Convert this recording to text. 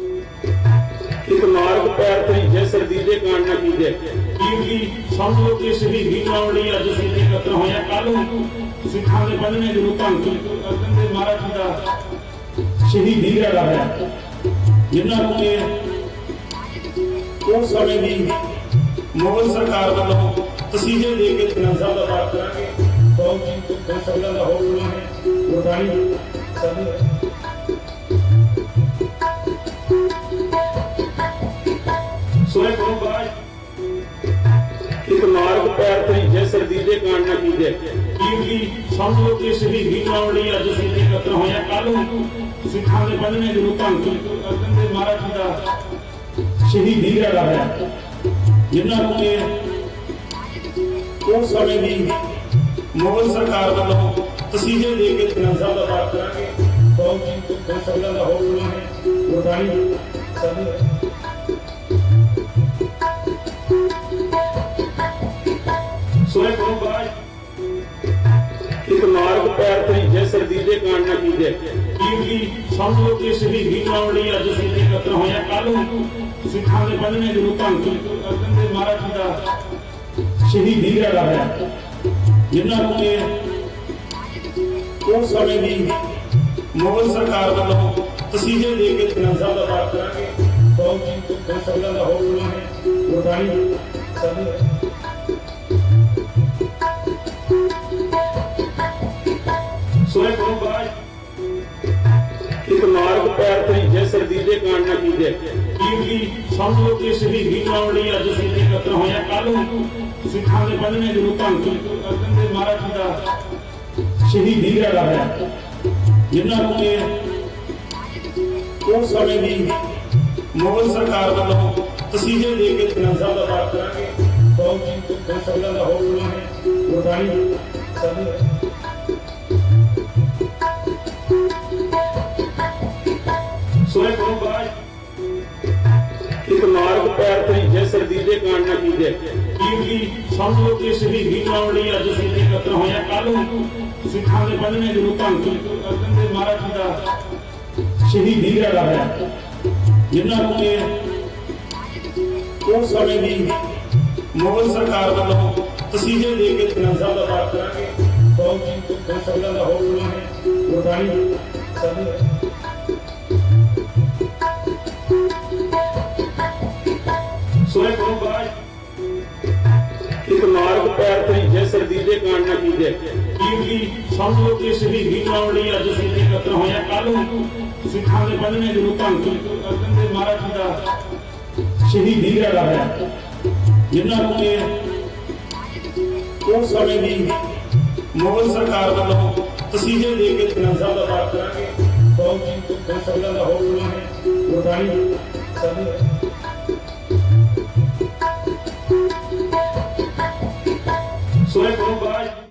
ਇੱਕ ਮਾਰਗ ਪੈਰ ਤੇ ਜੇ ਦੇ ਕਾਂਡ ਨਾ ਕੀਜੇ ਕਿਉਂਕਿ ਸਮਝ ਲਓ ਕਿ ਹੀ ਨਾਲੜੀ ਅੱਜ ਸਿੱਧੀ ਕਤਰ ਹੋਇਆ ਕੱਲ ਸਿੱਖਾਂ ਦੇ ਬੰਨਣੇ ਗੁਰੂ ਧੰਗ ਅਰਜਨ ਦੇ ਮਹਾਰਾਜ ਜੀ ਦਾ ਸ਼ਹੀਦੀ ਦਾ ਰਹਾ ਹੈ ਜਿਨ੍ਹਾਂ ਨੂੰ ਇਹ ਉਸ ਸਮੇਂ ਦੀ ਮੋਹਨ ਸਰਕਾਰ ਵੱਲੋਂ ਤਸੀਹੇ ਦੇ ਕੇ ਤਨਜ਼ਾ ਦਾ ਬਾਤ ਕਰਾਂਗੇ ਬਹੁਤ ਜੀ ਤੁਹਾਨੂੰ ਸਭ ਦਾ ਲਾਹੌਰ ਹੋਣਾ ਹੈ ਗੁਰਬਾਣੀ ਸਾਨੂੰ سنے کرو بھائی ایک مارک پیر تھی جائے سردیدے کانڈ نہ کی جائے کی سب لوگ کے سبھی بھی ناوڑی آج سنتے کرتا ہوں یا کالوں کو سکھا کے بندنے کے روپا ہوں کیونکہ کرتے مارا کی دا شہی بھی رہا ہے جنہاں ہوں گے کون سمیں بھی مغل سرکار دا لوگ تسیجے دے کے اتنا دا بات کرانے بہت جی کو کون سمیں لاہور ہوئے ہیں وہ سمیں رہے ਸੋਏ ਕੋ ਬਾਜ ਇੱਕ ਮਾਰਗ ਪੈਰ ਤੇ ਜੇ ਦੇ ਕਾਂਡ ਨਾ ਕੀਜੇ ਕੀਮਤੀ ਸਮਝ ਲਓ ਕਿ ਸਹੀ ਹੀ ਨਾਉਣੀ ਅੱਜ ਸਿੱਧੀ ਕਤਰ ਹੋਇਆ ਕੱਲ ਨੂੰ ਸਿੱਖਾਂ ਦੇ ਬੰਦਨੇ ਨੂੰ ਧੰਨ ਜੀ ਅਰਜਨ ਦੇ ਮਹਾਰਾਜ ਜੀ ਦਾ ਹੀ ਦਾ ਹੈ ਜਿਨ੍ਹਾਂ ਨੂੰ ਇਹ ਉਹ ਸਮੇਂ ਦੀ ਮੁਗਲ ਸਰਕਾਰ ਵੱਲੋਂ ਤਸੀਹੇ ਦੇ ਕੇ ਤਨਾਜ਼ਾ ਦਾ ਪਾਠ ਕਰਾਂਗੇ ਬਹੁਤ ਜੀ ਤੁਹਾਨੂੰ ਸਭ ਦਾ ਲਾਹੌਰ ਹੋਣਾ ਹੈ ਗੁਰਦਾਰੀ ਸਾਨੂੰ ਪੈਰ ਤੇ ਜੇ ਸਰਦੀਦੇ ਕਾਂਡ ਨਾ ਕੀਤੇ ਕੀਮਤੀ ਸਮਝ ਲਓ ਕਿ ਹੀ ਲਾਉਣੀ ਅੱਜ ਸਿੱਧੀ ਕਤਰ ਹੋਇਆ ਕੱਲ ਸਿੱਖਾਂ ਦੇ ਬੰਨਵੇਂ ਨੂੰ ਧੰਨ ਸਿੰਘ ਅਰਜਨ ਦੇ ਮਹਾਰਾਜ ਜੀ ਦਾ ਸ਼ਹੀਦੀ ਦਾ ਰਹਾ ਹੈ ਜਿਨ੍ਹਾਂ ਨੂੰ ਇਹ ਉਹ ਸਮੇਂ ਦੀ ਮੋਹਨ ਸਰਕਾਰ ਵੱਲੋਂ ਤਸੀਹੇ ਦੇ ਕੇ ਤਨਾਜ਼ਾ ਦਾ ਪਾਠ ਕਰਾਂਗੇ ਬਹੁਤ ਜੀ ਤੁਹਾਨੂੰ ਸਭ ਦਾ ਲਾਹੌਰ ਹੋਣਾ ਹੈ ਗੁਰਦਾਰੀ ਸਭ سوئے کرو باج ایک مارک پیر تھی جائے کانڈ نہ کی جائے کیونکہ سب لوگ کے سبھی بھی ناوڑی آج سنتے کرتا ہویا کالوں سکھا کے بندے میں جنوبا کی کرتے دے مارا کی دا شہی بھی رہا ہے جنہاں ہوں گے کون سمیں بھی مغل سرکار دا لوگ تسیجے دے کے اتنا دا بات کرانے بہت جی کو کون سمیں دا ہو رہا ہے وہ ٹائم سنے کرو بھائی ایک کو پیر کریں جے سردی دے کانڈ نہ کی دے کیونکہ سم لوگ کے سبھی بھی ناوڑی آجو سنتی کرتا ہوں یا کالو سکھان دے بندے میں دروتا ہوں کیونکہ دے مارا کی دا شہی بھی رہا ہے جنہاں ہوں کے اوہ سمیں بھی مول سرکار دا لوگ تسیجے دے کے تنظر دا بات کریں گے بہت جی کو بہت سردہ دا ہو گئے ہیں بہت آئی سردہ دا সুরে